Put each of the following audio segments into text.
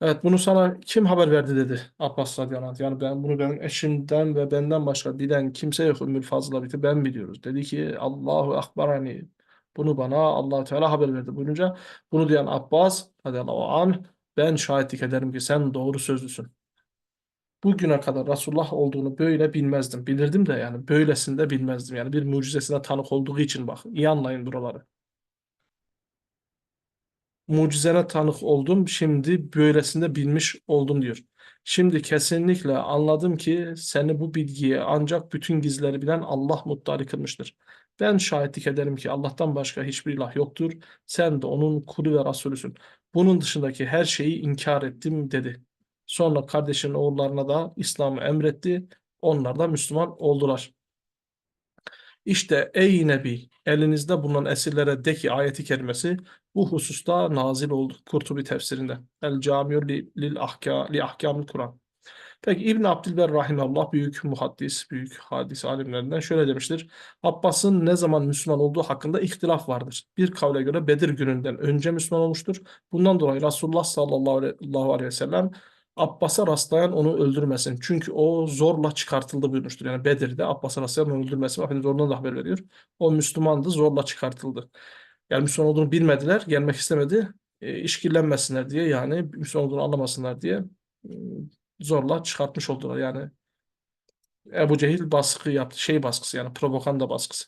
Evet bunu sana kim haber verdi dedi Abbas radıyallahu anh. Yani ben bunu benim eşimden ve benden başka bilen kimse yok Ümmül Fazıl'a biti ben biliyoruz. Dedi ki Allahu Akbar hani bunu bana allah Teala haber verdi. Buyurunca bunu diyen Abbas radıyallahu anh ben şahitlik ederim ki sen doğru sözlüsün. Bugüne kadar Resulullah olduğunu böyle bilmezdim. Bilirdim de yani böylesinde bilmezdim. Yani bir mucizesine tanık olduğu için bak. iyi anlayın buraları mucizene tanık oldum. Şimdi böylesinde bilmiş oldum diyor. Şimdi kesinlikle anladım ki seni bu bilgiye ancak bütün gizleri bilen Allah muttali kılmıştır. Ben şahitlik ederim ki Allah'tan başka hiçbir ilah yoktur. Sen de onun kulu ve Resulüsün. Bunun dışındaki her şeyi inkar ettim dedi. Sonra kardeşinin oğullarına da İslam'ı emretti. Onlar da Müslüman oldular. İşte ey Nebi elinizde bulunan esirlere de ki ayeti kerimesi bu hususta nazil oldu Kurtubi tefsirinde. El Camiu li, lil ahka, li ahkamil Kur'an. Peki İbn Abdülber Rahimallah büyük muhaddis, büyük hadis alimlerinden şöyle demiştir. Abbas'ın ne zaman Müslüman olduğu hakkında ihtilaf vardır. Bir kavle göre Bedir gününden önce Müslüman olmuştur. Bundan dolayı Resulullah sallallahu aleyhi ve sellem Abbas'a rastlayan onu öldürmesin. Çünkü o zorla çıkartıldı buyurmuştur. Yani Bedir'de Abbas'a rastlayan onu öldürmesin. Efendimiz oradan da haber veriyor. O Müslümandı zorla çıkartıldı. Yani Müslüman olduğunu bilmediler, gelmek istemedi. E, işkillenmesinler diye yani Müslüman olduğunu anlamasınlar diye e, zorla çıkartmış oldular. Yani Ebu Cehil baskı yaptı. Şey baskısı yani propaganda baskısı.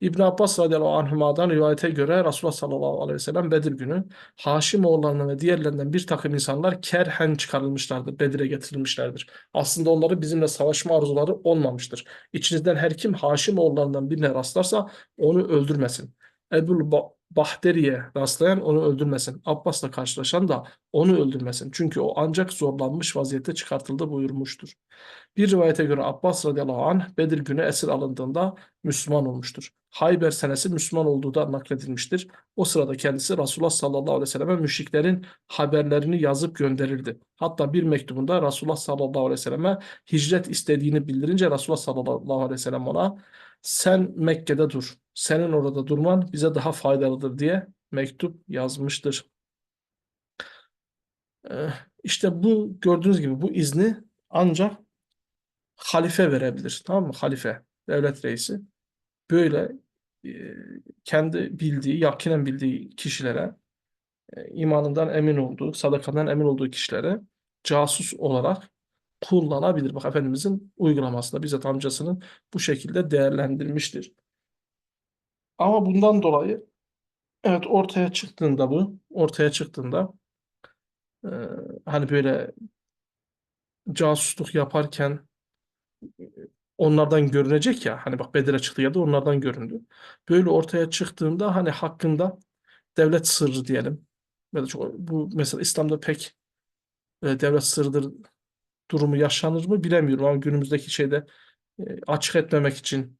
İbn Abbas radıyallahu anhuma'dan rivayete göre Resulullah sallallahu aleyhi ve sellem Bedir günü Haşimoğullarından ve diğerlerinden bir takım insanlar kerhen çıkarılmışlardır. Bedir'e getirilmişlerdir. Aslında onları bizimle savaşma arzuları olmamıştır. İçinizden her kim Haşimoğullarından birine rastlarsa onu öldürmesin. Ebul Bahteri'ye rastlayan onu öldürmesin. Abbas'la karşılaşan da onu öldürmesin. Çünkü o ancak zorlanmış vaziyette çıkartıldı buyurmuştur. Bir rivayete göre Abbas radıyallahu anh Bedir günü esir alındığında Müslüman olmuştur. Hayber senesi Müslüman olduğu da nakledilmiştir. O sırada kendisi Resulullah sallallahu aleyhi ve selleme müşriklerin haberlerini yazıp gönderirdi. Hatta bir mektubunda Resulullah sallallahu aleyhi ve selleme hicret istediğini bildirince Resulullah sallallahu aleyhi ve sellem ona sen Mekke'de dur, senin orada durman bize daha faydalıdır diye mektup yazmıştır. Ee, işte bu gördüğünüz gibi bu izni ancak halife verebilir. Tamam mı? Halife, devlet reisi. Böyle e, kendi bildiği, yakinen bildiği kişilere, e, imanından emin olduğu, sadakandan emin olduğu kişilere casus olarak kullanabilir. Bak Efendimizin uygulamasında bizzat amcasının bu şekilde değerlendirmiştir. Ama bundan dolayı evet ortaya çıktığında bu, ortaya çıktığında e, hani böyle casusluk yaparken onlardan görünecek ya hani bak Bedir'e çıktı ya da onlardan göründü. Böyle ortaya çıktığında hani hakkında devlet sırrı diyelim. Böyle çok, bu mesela İslam'da pek e, devlet sırrıdır durumu yaşanır mı bilemiyorum ama günümüzdeki şeyde e, açık etmemek için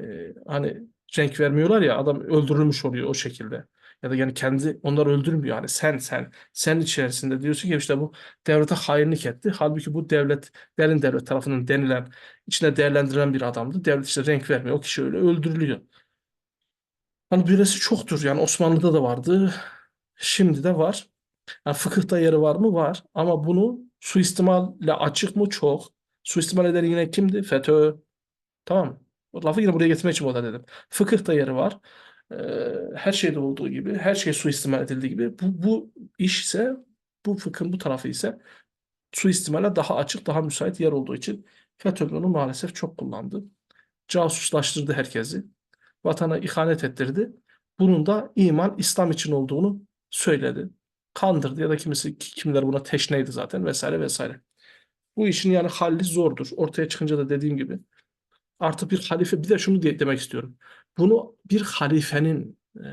e, hani renk vermiyorlar ya adam öldürülmüş oluyor o şekilde. Ya da yani kendi onları öldürmüyor hani sen sen sen içerisinde diyorsun ki işte bu devlete hainlik etti. Halbuki bu devlet derin devlet tarafından denilen içine değerlendirilen bir adamdı. Devlet işte renk vermiyor. O kişi öyle öldürülüyor. Hani böylesi çoktur. Yani Osmanlı'da da vardı. Şimdi de var. Yani fıkıhta yeri var mı? Var. Ama bunu suistimalle açık mı? Çok. Suistimal eden yine kimdi? FETÖ. Tamam lafı yine buraya getirmek için burada dedim. Fıkıhta yeri var. Ee, her şeyde olduğu gibi, her şey suistimal edildiği gibi bu, bu iş ise, bu fıkhın bu tarafı ise suistimale daha açık, daha müsait yer olduğu için FETÖ bunu maalesef çok kullandı. Casuslaştırdı herkesi. Vatana ihanet ettirdi. Bunun da iman İslam için olduğunu söyledi. Kandırdı ya da kimisi kimler buna teşneydi zaten vesaire vesaire. Bu işin yani halli zordur. Ortaya çıkınca da dediğim gibi artık bir halife bir de şunu diye, demek istiyorum. Bunu bir halifenin e,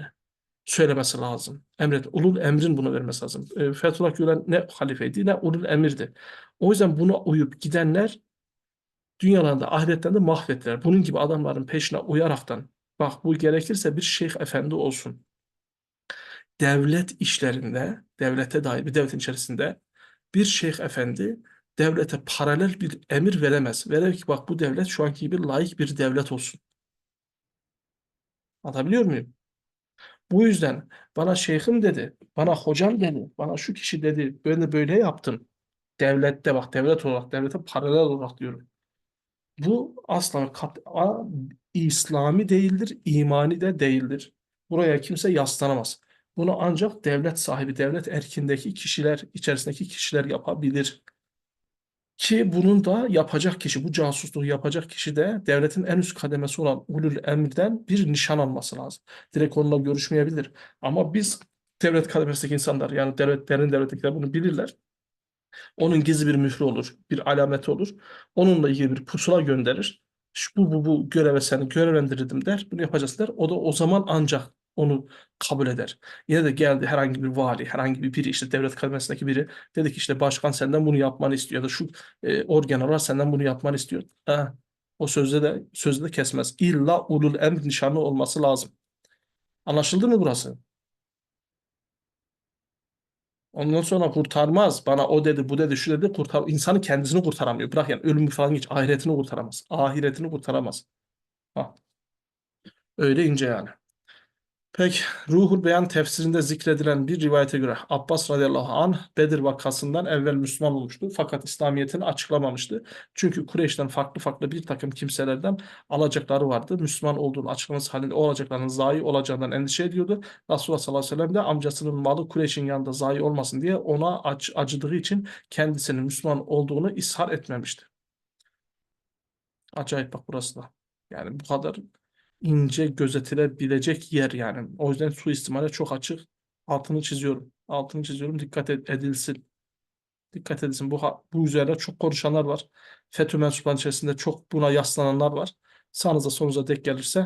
söylemesi lazım. Emret, ulul emrin bunu vermesi lazım. E, Fethullah Gülen ne halifeydi ne ulul emirdi. O yüzden buna uyup gidenler Dünyalarında ahiretten de mahvettiler. Bunun gibi adamların peşine uyaraktan bak bu gerekirse bir şeyh efendi olsun. Devlet işlerinde, devlete dair bir devletin içerisinde bir şeyh efendi devlete paralel bir emir veremez. Verir ki bak bu devlet şu anki gibi layık bir devlet olsun. Anlatabiliyor muyum? Bu yüzden bana şeyhim dedi, bana hocam dedi, bana şu kişi dedi, böyle böyle yaptım. Devlette bak devlet olarak, devlete paralel olarak diyorum. Bu asla kat'a İslami değildir, imani de değildir. Buraya kimse yaslanamaz. Bunu ancak devlet sahibi, devlet erkindeki kişiler, içerisindeki kişiler yapabilir. Ki bunun da yapacak kişi, bu casusluğu yapacak kişi de devletin en üst kademesi olan ulul emrden bir nişan alması lazım. Direkt onunla görüşmeyebilir. Ama biz devlet kademesindeki insanlar, yani devletlerin devlettekiler bunu bilirler. Onun gizli bir mührü olur, bir alameti olur. Onunla ilgili bir pusula gönderir. Şu, bu, bu, bu göreve seni görevlendirdim der. Bunu yapacağız der. O da o zaman ancak onu kabul eder. Yine de geldi herhangi bir vali, herhangi bir biri işte devlet kademesindeki biri dedi ki işte başkan senden bunu yapmanı istiyor ya da şu e, orgeneral senden bunu yapmanı istiyor. Ha, o sözde de sözde de kesmez. İlla ulul emr nişanı olması lazım. Anlaşıldı mı burası? Ondan sonra kurtarmaz. Bana o dedi, bu dedi, şu dedi kurtar. İnsanı kendisini kurtaramıyor. Bırak yani ölümü falan geç. Ahiretini kurtaramaz. Ahiretini kurtaramaz. Ha. Öyle ince yani. Peki Ruhul Beyan tefsirinde zikredilen bir rivayete göre Abbas radıyallahu anh Bedir vakasından evvel Müslüman olmuştu fakat İslamiyetini açıklamamıştı. Çünkü Kureyş'ten farklı farklı bir takım kimselerden alacakları vardı. Müslüman olduğunu açıklaması halinde o alacakların zayi olacağından endişe ediyordu. Resulullah sallallahu aleyhi ve sellem de amcasının malı Kureyş'in yanında zayi olmasın diye ona ac acıdığı için kendisinin Müslüman olduğunu ishar etmemişti. Acayip bak burası da. Yani bu kadar ince gözetilebilecek yer yani. O yüzden suistimale çok açık. Altını çiziyorum. Altını çiziyorum. Dikkat ed- edilsin. Dikkat edilsin. Bu, bu üzerine çok konuşanlar var. FETÖ mensuplarının içerisinde çok buna yaslananlar var. Sağınıza solunuza denk gelirse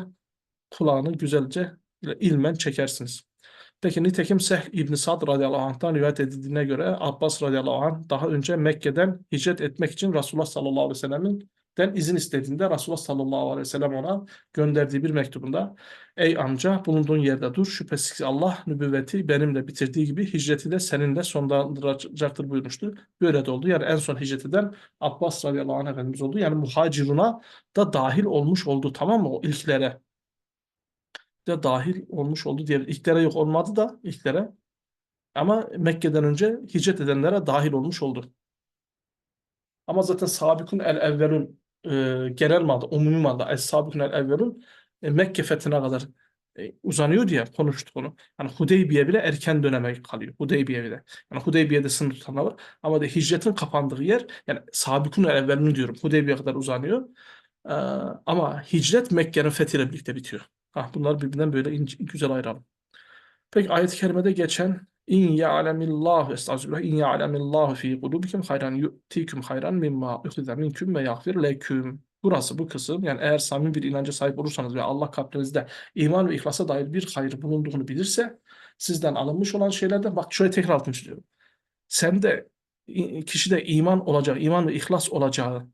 kulağını güzelce ilmen çekersiniz. Peki nitekim Sehl İbn Sad radıyallahu anh'tan rivayet edildiğine göre Abbas radıyallahu anh daha önce Mekke'den hicret etmek için Resulullah sallallahu aleyhi ve sellemin den izin istediğinde Resulullah sallallahu aleyhi ve sellem ona gönderdiği bir mektubunda Ey amca bulunduğun yerde dur şüphesiz Allah nübüvveti benimle bitirdiği gibi hicreti de seninle sonlandıracaktır buyurmuştu. Böyle de oldu. Yani en son hicret eden Abbas radıyallahu anh Efendimiz oldu. Yani muhaciruna da dahil olmuş oldu tamam mı o ilklere de dahil olmuş oldu diye ilklere yok olmadı da ilklere ama Mekke'den önce hicret edenlere dahil olmuş oldu. Ama zaten sabikun el evvelun e, genel manada, umumi manada es-sabikun el evvelun e, Mekke fethine kadar e, uzanıyor diye konuştuk onu. Yani Hudeybiye bile erken döneme kalıyor. Hudeybiye bile. Yani Hudeybiye'de sınır tutanlar var. Ama de hicretin kapandığı yer yani sabikun el evvelunu diyorum. Hudeybiye kadar uzanıyor. E, ama hicret Mekke'nin fethiyle birlikte bitiyor. Ha, bunlar birbirinden böyle ince, güzel ayıralım. Peki ayet-i kerimede geçen İn ya'lemillahu estağfirullah in ya'lemillahu fi kulubikum hayran yu'tikum hayran mimma ukhidha minkum ve yaghfir leküm. Burası bu kısım yani eğer samimi bir inanca sahip olursanız ve Allah kalbinizde iman ve ihlasa dair bir hayır bulunduğunu bilirse sizden alınmış olan şeylerden bak şöyle tekrar altını çiziyorum. Sende kişide iman olacak, iman ve ihlas olacağı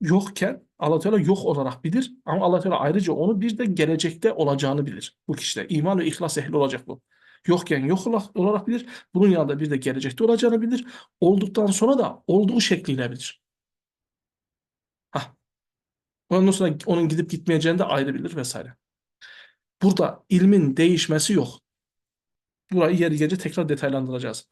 yokken Allah Teala yok olarak bilir ama Allah Teala ayrıca onu bir de gelecekte olacağını bilir. Bu kişide iman ve ihlas ehli olacak bu. Yokken yok olarak bilir. Bunun yanında bir de gelecekte olacağını bilir. Olduktan sonra da olduğu şekliyle bilir. Hah. Ondan sonra onun gidip gitmeyeceğini de ayrı bilir vesaire. Burada ilmin değişmesi yok. Burayı yer gece tekrar detaylandıracağız.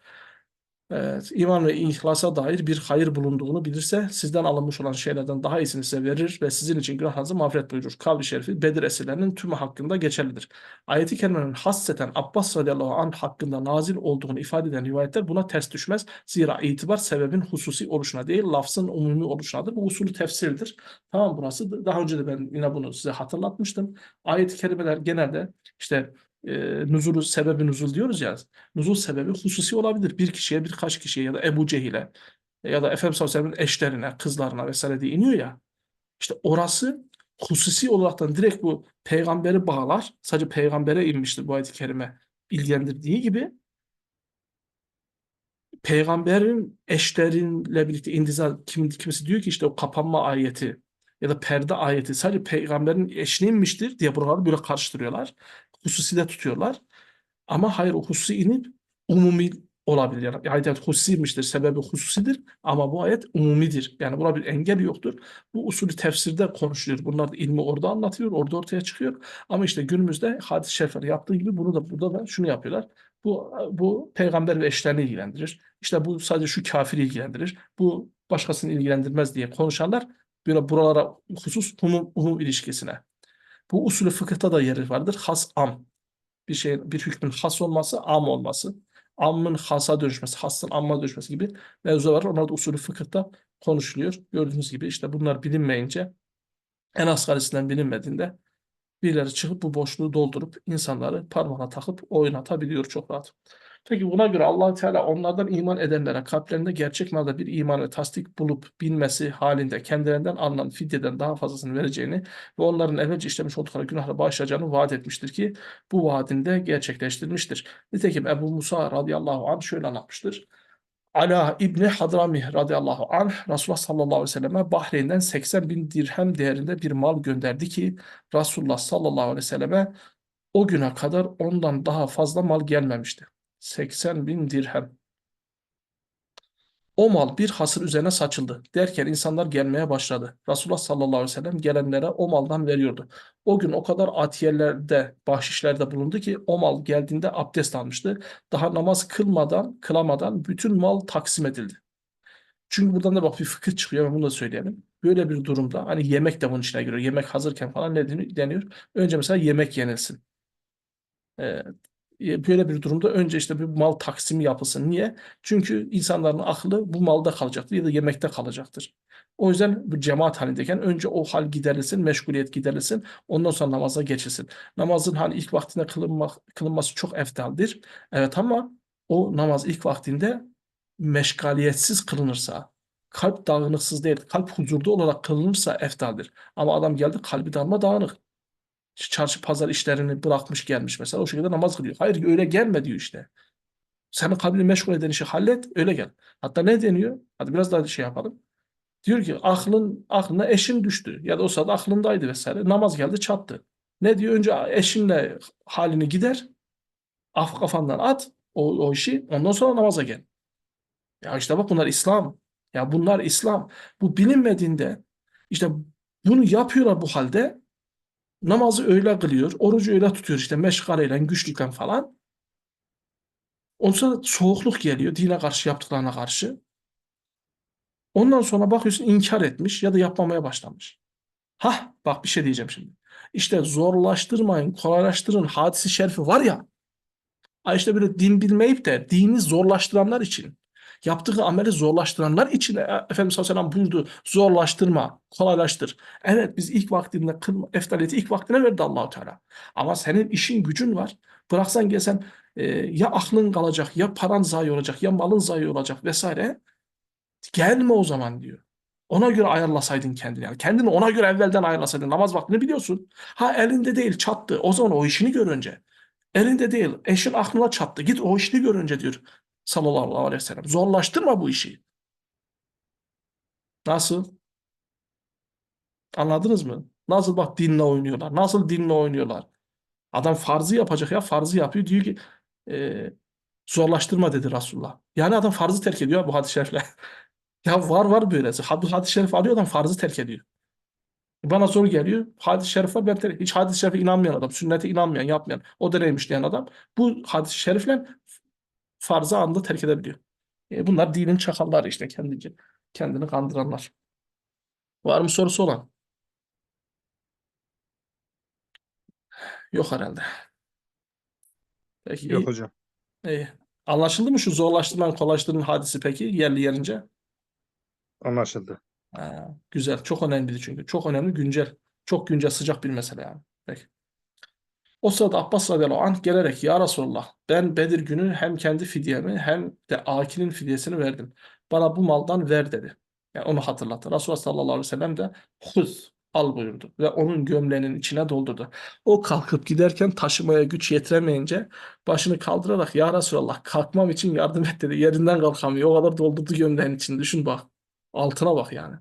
Evet, iman ve ihlasa dair bir hayır bulunduğunu bilirse sizden alınmış olan şeylerden daha iyisini size verir ve sizin için günahlarınızı mağfiret buyurur. Kavli şerifi Bedir esirlerinin tümü hakkında geçerlidir. Ayet-i kerimenin hasseten Abbas radıyallahu anh hakkında nazil olduğunu ifade eden rivayetler buna ters düşmez. Zira itibar sebebin hususi oluşuna değil lafzın umumi oluşunadır. Bu usulü tefsirdir. Tamam burası daha önce de ben yine bunu size hatırlatmıştım. Ayet-i kerimeler genelde işte e, nuzulu sebebi nuzul diyoruz ya. Nuzul sebebi hususi olabilir. Bir kişiye, birkaç kişiye ya da Ebu Cehil'e ya da Efendimiz sallallahu aleyhi ve sellem'in eşlerine, kızlarına vesaire diye iniyor ya. İşte orası hususi olaraktan direkt bu peygamberi bağlar. Sadece peygambere inmiştir bu ayet-i kerime ilgilendirdiği gibi peygamberin eşlerinle birlikte indiza kim, kimisi diyor ki işte o kapanma ayeti ya da perde ayeti sadece peygamberin eşine inmiştir diye buraları böyle karıştırıyorlar. Hususi de tutuyorlar. Ama hayır o hususi inip umumi olabilir. Yani ayet hususiymiştir, sebebi hususidir ama bu ayet umumidir. Yani buna bir engel yoktur. Bu usulü tefsirde konuşuluyor. Bunlar da ilmi orada anlatıyor, orada ortaya çıkıyor. Ama işte günümüzde hadis-i şerifler yaptığı gibi bunu da burada da şunu yapıyorlar. Bu, bu peygamber ve eşlerini ilgilendirir. İşte bu sadece şu kafiri ilgilendirir. Bu başkasını ilgilendirmez diye konuşanlar böyle buralara husus umum, umum ilişkisine. Bu usulü fıkıhta da yeri vardır. Has am. Bir şey bir hükmün has olması, am olması. Ammın hasa dönüşmesi, hasın amma dönüşmesi gibi mevzular var. Onlar da usulü fıkıhta konuşuluyor. Gördüğünüz gibi işte bunlar bilinmeyince en asgarisinden bilinmediğinde birileri çıkıp bu boşluğu doldurup insanları parmağına takıp oynatabiliyor çok rahat. Peki buna göre allah Teala onlardan iman edenlere kalplerinde gerçek manada bir iman ve tasdik bulup bilmesi halinde kendilerinden alınan fidyeden daha fazlasını vereceğini ve onların evvelce işlemiş oldukları günahları bağışlayacağını vaat etmiştir ki bu vaadinde gerçekleştirmiştir. Nitekim Ebu Musa radıyallahu anh şöyle anlatmıştır. Ala İbni Hadrami radıyallahu anh Resulullah sallallahu aleyhi ve selleme Bahreyn'den 80 bin dirhem değerinde bir mal gönderdi ki Resulullah sallallahu aleyhi ve selleme o güne kadar ondan daha fazla mal gelmemişti. 80 bin dirhem. O mal bir hasır üzerine saçıldı. Derken insanlar gelmeye başladı. Resulullah sallallahu aleyhi ve sellem gelenlere o maldan veriyordu. O gün o kadar atiyelerde, bahşişlerde bulundu ki o mal geldiğinde abdest almıştı. Daha namaz kılmadan, kılamadan bütün mal taksim edildi. Çünkü buradan da bak bir fıkıh çıkıyor, bunu da söyleyelim. Böyle bir durumda hani yemek de bunun içine giriyor. Yemek hazırken falan ne deniyor? Önce mesela yemek yenilsin. Ee, böyle bir durumda önce işte bir mal taksimi yapılsın. Niye? Çünkü insanların aklı bu malda kalacaktır ya da yemekte kalacaktır. O yüzden bu cemaat halindeyken önce o hal giderilsin, meşguliyet giderilsin. Ondan sonra namaza geçilsin. Namazın hani ilk vaktinde kılınmak, kılınması çok eftaldir. Evet ama o namaz ilk vaktinde meşgaliyetsiz kılınırsa, kalp dağınıksız değil, kalp huzurda olarak kılınırsa eftaldir. Ama adam geldi kalbi darma dağınık çarşı pazar işlerini bırakmış gelmiş mesela o şekilde namaz kılıyor. Hayır öyle gelme diyor işte. Senin kalbini meşgul eden işi hallet öyle gel. Hatta ne deniyor? Hadi biraz daha şey yapalım. Diyor ki aklın aklına eşin düştü ya da o sırada aklındaydı vesaire. Namaz geldi çattı. Ne diyor? Önce eşinle halini gider. Af kafandan at o, o işi. Ondan sonra namaza gel. Ya işte bak bunlar İslam. Ya bunlar İslam. Bu bilinmediğinde işte bunu yapıyorlar bu halde namazı öyle kılıyor, orucu öyle tutuyor işte meşgaleyle, güçlükle falan. Ondan soğukluk geliyor dine karşı yaptıklarına karşı. Ondan sonra bakıyorsun inkar etmiş ya da yapmamaya başlamış. Hah bak bir şey diyeceğim şimdi. İşte zorlaştırmayın, kolaylaştırın hadisi şerifi var ya. işte böyle din bilmeyip de dini zorlaştıranlar için yaptığı ameli zorlaştıranlar için e, Efendimiz Aleyhisselam buyurdu zorlaştırma, kolaylaştır. Evet biz ilk vaktinde kılma, eftaliyeti ilk vaktine verdi Allahu Teala. Ama senin işin gücün var. Bıraksan gelsen e, ya aklın kalacak, ya paran zayi olacak, ya malın zayi olacak vesaire. Gelme o zaman diyor. Ona göre ayarlasaydın kendini. Yani kendini ona göre evvelden ayarlasaydın. Namaz vaktini biliyorsun. Ha elinde değil çattı. O zaman o işini gör önce. Elinde değil. Eşin aklına çattı. Git o işini gör önce diyor sallallahu aleyhi ve sellem. Zorlaştırma bu işi. Nasıl? Anladınız mı? Nasıl bak dinle oynuyorlar. Nasıl dinle oynuyorlar. Adam farzı yapacak ya farzı yapıyor. Diyor ki e, zorlaştırma dedi Resulullah. Yani adam farzı terk ediyor bu hadis-i şerifle. ya var var böylesi. Hadis-i şerif alıyor adam farzı terk ediyor. Bana zor geliyor. Hadis-i şerif var. Ben hiç hadis-i şerife inanmayan adam. Sünnete inanmayan, yapmayan. O deneymiş diyen adam. Bu hadis-i şerifle farzı anda terk edebiliyor. E, bunlar dinin çakalları işte kendince. Kendini kandıranlar. Var mı sorusu olan? Yok herhalde. Peki Yok iyi. hocam. iyi. Anlaşıldı mı şu zorlaştırmanın kolaylaştırmanın hadisi peki yerli yerince? Anlaşıldı. Ha, güzel. Çok önemli çünkü. Çok önemli güncel. Çok güncel sıcak bir mesele yani. Peki. O sırada Abbas radıyallahu anh gelerek ya Resulallah ben Bedir günü hem kendi fidyemi hem de Akil'in fidyesini verdim. Bana bu maldan ver dedi. Yani onu hatırlattı. Resulullah sallallahu aleyhi ve sellem de huz al buyurdu ve onun gömleğinin içine doldurdu. O kalkıp giderken taşımaya güç yetiremeyince başını kaldırarak ya Resulallah kalkmam için yardım et dedi. Yerinden kalkamıyor. O kadar doldurdu gömleğin için. Düşün bak. Altına bak yani.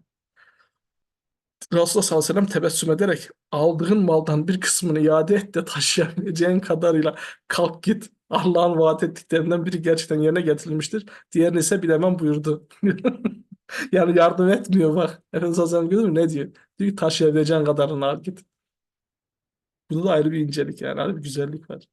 Resulullah sallallahu aleyhi ve sellem tebessüm ederek aldığın maldan bir kısmını iade et de taşıyabileceğin kadarıyla kalk git. Allah'ın vaat ettiklerinden biri gerçekten yerine getirilmiştir. Diğerini ise bilemem buyurdu. Yani yardım etmiyor bak. Efendimiz Aleyhisselam musun? Ne diyor? Diyor ki taşıyabileceğin kadarını al git. Burada da ayrı bir incelik yani. Ayrı bir güzellik var.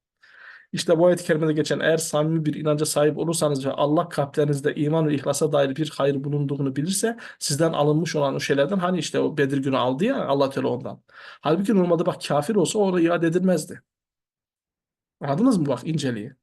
İşte bu ayet-i kerimede geçen eğer samimi bir inanca sahip olursanız ve Allah kalplerinizde iman ve ihlasa dair bir hayır bulunduğunu bilirse sizden alınmış olan o şeylerden hani işte o Bedir günü aldı ya Allah Teala ondan. Halbuki normalde bak kafir olsa ona iade edilmezdi. Anladınız mı bak inceliği?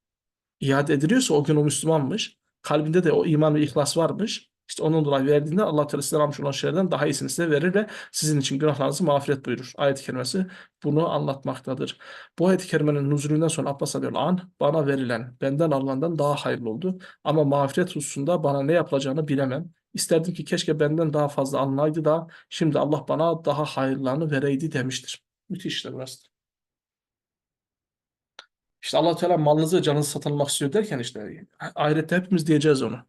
İade ediliyorsa o gün o Müslümanmış. Kalbinde de o iman ve ihlas varmış. İşte onun dolayı verdiğinde Allah Teala size almış olan şeylerden daha iyisini size verir ve sizin için günahlarınızı mağfiret buyurur. Ayet-i kerimesi bunu anlatmaktadır. Bu ayet-i kerimenin nuzulünden sonra Abbas anh bana verilen, benden alınandan daha hayırlı oldu. Ama mağfiret hususunda bana ne yapılacağını bilemem. İsterdim ki keşke benden daha fazla alınaydı da şimdi Allah bana daha hayırlarını vereydi demiştir. Müthiş işte burası. İşte Allah Teala malınızı canınızı satın almak istiyor derken işte ahirette hepimiz diyeceğiz onu.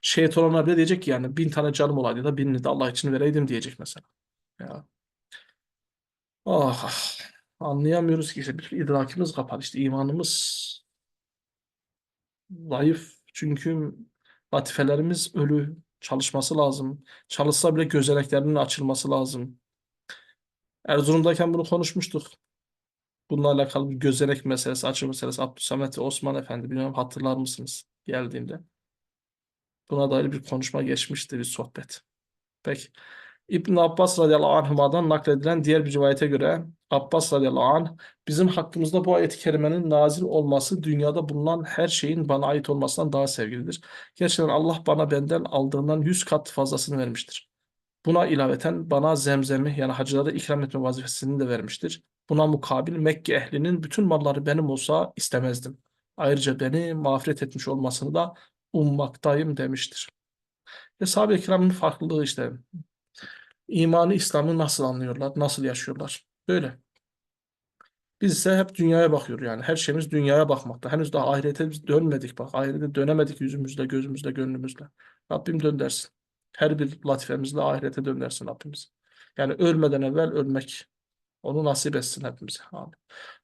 Şehit olanlar bile diyecek ki yani bin tane canım olaydı ya da birini de Allah için vereydim diyecek mesela. Ya. Ah, ah. anlayamıyoruz ki işte bir idrakimiz kapalı işte imanımız zayıf çünkü latifelerimiz ölü çalışması lazım. Çalışsa bile gözeneklerinin açılması lazım. Erzurum'dayken bunu konuşmuştuk. Bununla alakalı bir gözenek meselesi, açı meselesi Abdülsamet Osman Efendi bilmiyorum hatırlar mısınız geldiğinde. Buna dair bir konuşma geçmişti bir sohbet. Peki. İbn Abbas radıyallahu anhuma'dan nakledilen diğer bir rivayete göre Abbas radıyallahu anh bizim hakkımızda bu ayet-i kerimenin nazil olması dünyada bulunan her şeyin bana ait olmasından daha sevgilidir. Gerçekten Allah bana benden aldığından yüz kat fazlasını vermiştir. Buna ilaveten bana zemzemi yani hacılara ikram etme vazifesini de vermiştir. Buna mukabil Mekke ehlinin bütün malları benim olsa istemezdim. Ayrıca beni mağfiret etmiş olmasını da ummaktayım demiştir. Ve sahabe-i kiramın farklılığı işte imanı, İslam'ı nasıl anlıyorlar, nasıl yaşıyorlar. Böyle. Biz ise hep dünyaya bakıyor yani. Her şeyimiz dünyaya bakmakta. Henüz daha ahirete biz dönmedik bak. Ahirete dönemedik yüzümüzle, gözümüzle, gönlümüzle. Rabbim döndersin. Her bir latifemizle ahirete döndersin Rabbimiz. Yani ölmeden evvel ölmek. Onu nasip etsin hepimize. Amin.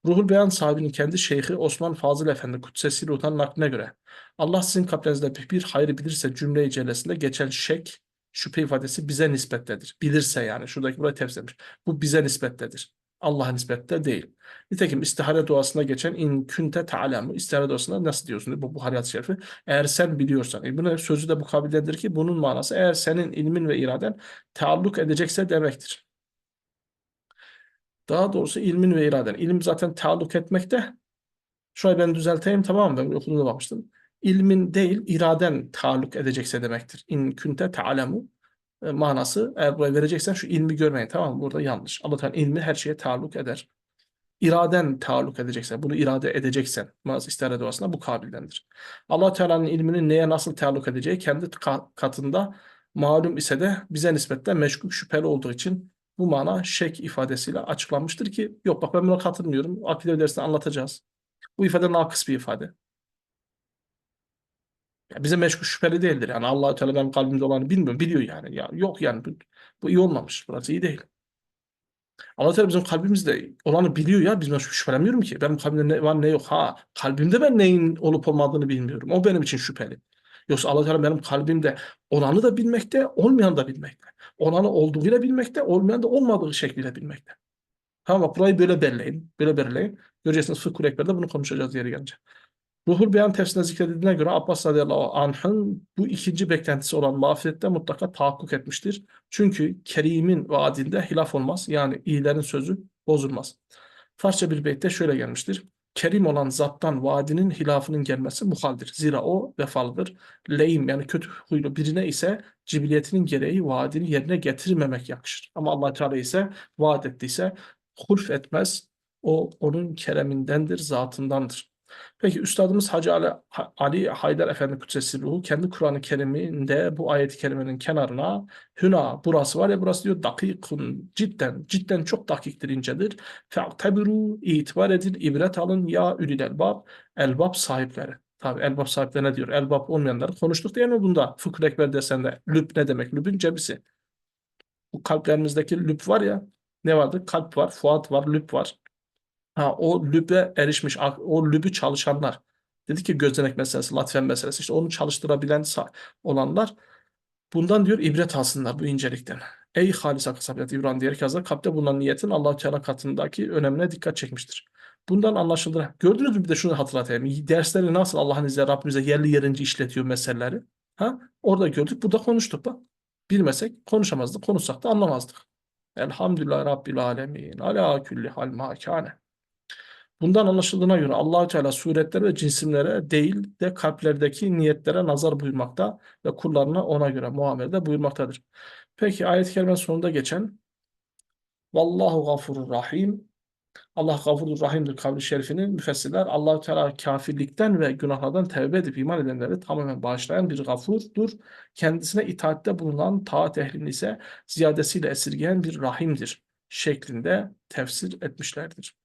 Ruhul Beyan sahibinin kendi şeyhi Osman Fazıl Efendi Kudsesi Ruh'tan nakline göre Allah sizin kalbinizde bir hayrı bilirse cümle-i celesinde geçen şek, şüphe ifadesi bize nispettedir. Bilirse yani şuradaki burayı tefsir etmiş. Bu bize nispettedir. Allah'a nispette değil. Nitekim istihare duasında geçen in künte ta'lemu istihare duasında nasıl diyorsun bu Buhari hadis-i şerifi? Eğer sen biliyorsan. E bunun sözü de bu kabildendir ki bunun manası eğer senin ilmin ve iraden taalluk edecekse demektir. Daha doğrusu ilmin ve iraden. İlim zaten taalluk etmekte. Şurayı ben düzelteyim tamam mı? Ben okuluna bakmıştım. İlmin değil iraden taalluk edecekse demektir. İn künte ta'lemu e, manası eğer buraya vereceksen şu ilmi görmeyin tamam mı? Burada yanlış. Allah Teala ilmi her şeye taalluk eder. İraden taalluk edeceksen, bunu irade edeceksen, namaz istihare duasında bu kabildendir. Allah Teala'nın ilminin neye nasıl taalluk edeceği kendi katında malum ise de bize nispetle meşgul şüpheli olduğu için bu mana şek ifadesiyle açıklanmıştır ki yok bak ben buna katılmıyorum. Akide dersinde anlatacağız. Bu ifade nakıs bir ifade. Ya bize meşgul şüpheli değildir. Yani Allah Teala benim kalbimde olanı bilmiyor. Biliyor yani. Ya yok yani bu, bu iyi olmamış. Burası iyi değil. Allah Teala bizim kalbimizde olanı biliyor ya. Biz meşgul şüphelenmiyorum ki. Benim kalbimde ne var ne yok. Ha kalbimde ben neyin olup olmadığını bilmiyorum. O benim için şüpheli. Yoksa Allah Teala benim kalbimde olanı da bilmekte, olmayanı da bilmekte. Olanı olduğuyla bilmekte, olmayan da olmadığı şekliyle bilmekte. Tamam bak burayı böyle belleyin. Böyle belleyin. Göreceksiniz Fıkhul Ekber'de bunu konuşacağız yeri gelince. Ruhul Beyan tefsirinde zikredildiğine göre Abbas radıyallahu anh'ın bu ikinci beklentisi olan mağfirette mutlaka tahakkuk etmiştir. Çünkü Kerim'in vaadinde hilaf olmaz. Yani iyilerin sözü bozulmaz. Farsça bir beytte şöyle gelmiştir. Kerim olan zattan vaadinin hilafının gelmesi muhaldir. Zira o vefalıdır. Leyim yani kötü huylu birine ise cibiliyetinin gereği vaadini yerine getirmemek yakışır. Ama allah Teala ise vaat ettiyse hulf etmez. O onun keremindendir, zatındandır. Peki Üstadımız Hacı Ali, Ali Haydar Efendi Kutsesi Ruhu kendi Kur'an-ı Kerim'inde bu ayet-i kerimenin kenarına hüna burası var ya burası diyor dakikun cidden cidden çok dakiktir incedir. Fe'tebiru itibar edin ibret alın ya ülil elbab elbab sahipleri. Tabi elbab sahipleri ne diyor? Elbab olmayanları konuştuk değil mi bunda? Fıkıh Ekber desende lüb ne demek? Lübün cebisi. Bu kalplerimizdeki lüb var ya ne vardı? Kalp var, fuat var, lüb var. Ha, o lübe erişmiş, o lübü çalışanlar. Dedi ki gözenek meselesi, latfen meselesi. işte onu çalıştırabilen olanlar bundan diyor ibret alsınlar bu incelikten. Ey halis akasabiyat İbrahim diyerek yazar. Kalpte bulunan niyetin allah Teala katındaki önemine dikkat çekmiştir. Bundan anlaşılır. Gördünüz mü bir de şunu hatırlatayım. Dersleri nasıl Allah'ın izniyle Rabbimize yerli yerince işletiyor meseleleri. Ha? Orada gördük, burada konuştuk bak. Bilmesek konuşamazdık, konuşsak da anlamazdık. Elhamdülillah Rabbil Alemin. Ala külli hal ma kâne. Bundan anlaşıldığına göre Allahü Teala suretlere ve cisimlere değil de kalplerdeki niyetlere nazar buyurmakta ve kullarına ona göre muamelede buyurmaktadır. Peki ayet-i kerimenin sonunda geçen Vallahu gafurur rahim Allah gafurur rahimdir kavli şerifini müfessirler Allahü Teala kafirlikten ve günahlardan tevbe edip iman edenleri tamamen bağışlayan bir gafurdur. Kendisine itaatte bulunan taat ehlini ise ziyadesiyle esirgeyen bir rahimdir şeklinde tefsir etmişlerdir.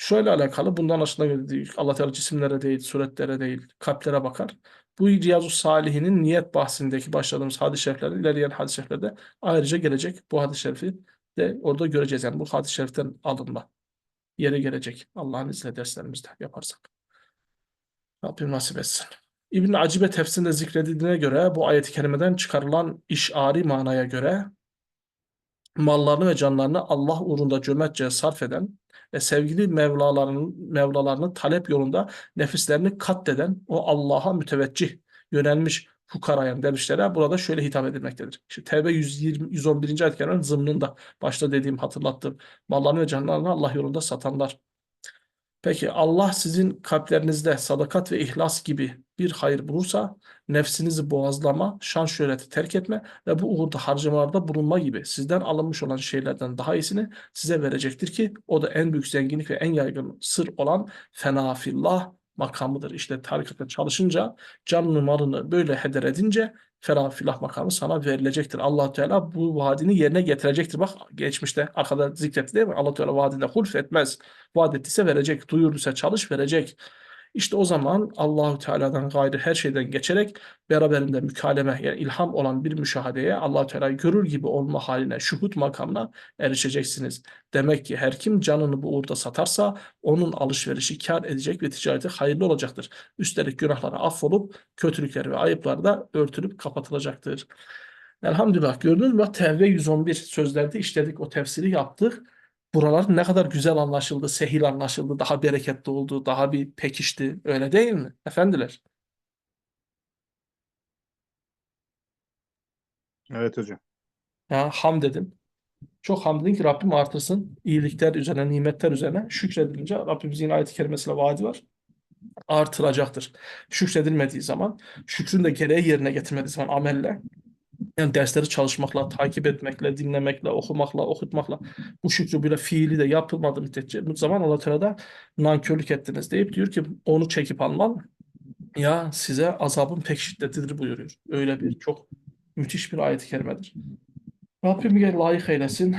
Şöyle alakalı bundan değil. Allah Teala cisimlere değil, suretlere değil, kalplere bakar. Bu Riyazu Salihinin niyet bahsindeki başladığımız hadis-i şeriflerde, ilerleyen hadis-i şeriflerde ayrıca gelecek. Bu hadis-i şerifi de orada göreceğiz. Yani bu hadis-i şeriften alınma yere gelecek. Allah'ın izniyle derslerimizde yaparsak. Rabbim nasip etsin. İbn Acibe tefsirinde zikredildiğine göre bu ayet-i kerimeden çıkarılan işari manaya göre mallarını ve canlarını Allah uğrunda cömertçe sarf eden ve sevgili Mevlalarının Mevlalarını talep yolunda nefislerini katleden o Allah'a müteveccih yönelmiş fukaraya dervişlere burada şöyle hitap edilmektedir. İşte Tevbe 120, 111. ayet kerimenin zımnında başta dediğim hatırlattığım mallarını ve canlarını Allah yolunda satanlar. Peki Allah sizin kalplerinizde sadakat ve ihlas gibi bir hayır bulursa nefsinizi boğazlama, şan şöhreti terk etme ve bu uğurda harcamalarda bulunma gibi sizden alınmış olan şeylerden daha iyisini size verecektir ki o da en büyük zenginlik ve en yaygın sır olan fena fillah makamıdır. İşte tarikatta çalışınca canını malını böyle heder edince ferah filah makamı sana verilecektir. allah Teala bu vaadini yerine getirecektir. Bak geçmişte arkada zikretti değil mi? allah Teala vaadinde hulf etmez. Vaat ettiyse verecek. Duyurduysa çalış verecek. İşte o zaman Allahü Teala'dan gayrı her şeyden geçerek beraberinde mükaleme yani ilham olan bir müşahedeye Allahü Teala'yı görür gibi olma haline, şuhut makamına erişeceksiniz. Demek ki her kim canını bu uğurda satarsa onun alışverişi kar edecek ve ticareti hayırlı olacaktır. Üstelik günahları affolup kötülükleri ve ayıpları da örtülüp kapatılacaktır. Elhamdülillah gördünüz mü? Tevbe 111 sözlerde işledik, o tefsiri yaptık. Buralar ne kadar güzel anlaşıldı, sehil anlaşıldı, daha bereketli oldu, daha bir pekişti. Öyle değil mi? Efendiler. Evet hocam. Ya hamd edin. Çok hamd edin ki Rabbim artırsın. İyilikler üzerine, nimetler üzerine şükredilince Rabbimizin yine ayet-i kerimesiyle vaadi var. Artıracaktır. Şükredilmediği zaman, şükrün de gereği yerine getirmediği zaman amelle, yani dersleri çalışmakla, takip etmekle, dinlemekle, okumakla, okutmakla bu şükrü böyle fiili de yapılmadı müddetçe bu zaman Allah Teala nankörlük ettiniz deyip diyor ki onu çekip almam ya size azabın pek şiddetlidir buyuruyor. Öyle bir çok müthiş bir ayet-i kerimedir. Rabbim gel layık eylesin.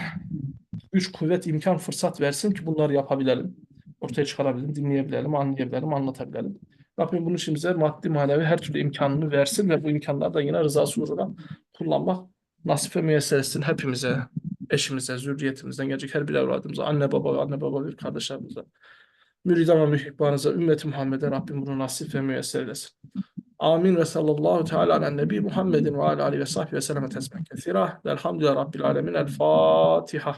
Güç, kuvvet, imkan, fırsat versin ki bunları yapabilelim. Ortaya çıkarabilelim, dinleyebilelim, anlayabilelim, anlatabilelim. Rabbim bunun için bize maddi manevi her türlü imkanını versin ve bu imkanları da yine rızası uğruna kullanmak nasip ve müyesser etsin hepimize, eşimize, zürriyetimizden gelecek her bir evladımıza, anne baba, anne baba bir kardeşlerimize, müridan ve mühibbanıza, ümmeti Muhammed'e Rabbim bunu nasip ve müyesser eylesin. Amin ve sallallahu teala ala nebi Muhammedin ve ala ve sahbihi ve sellem tesmen kesira. Velhamdülillahi Rabbil alemin. El Fatiha.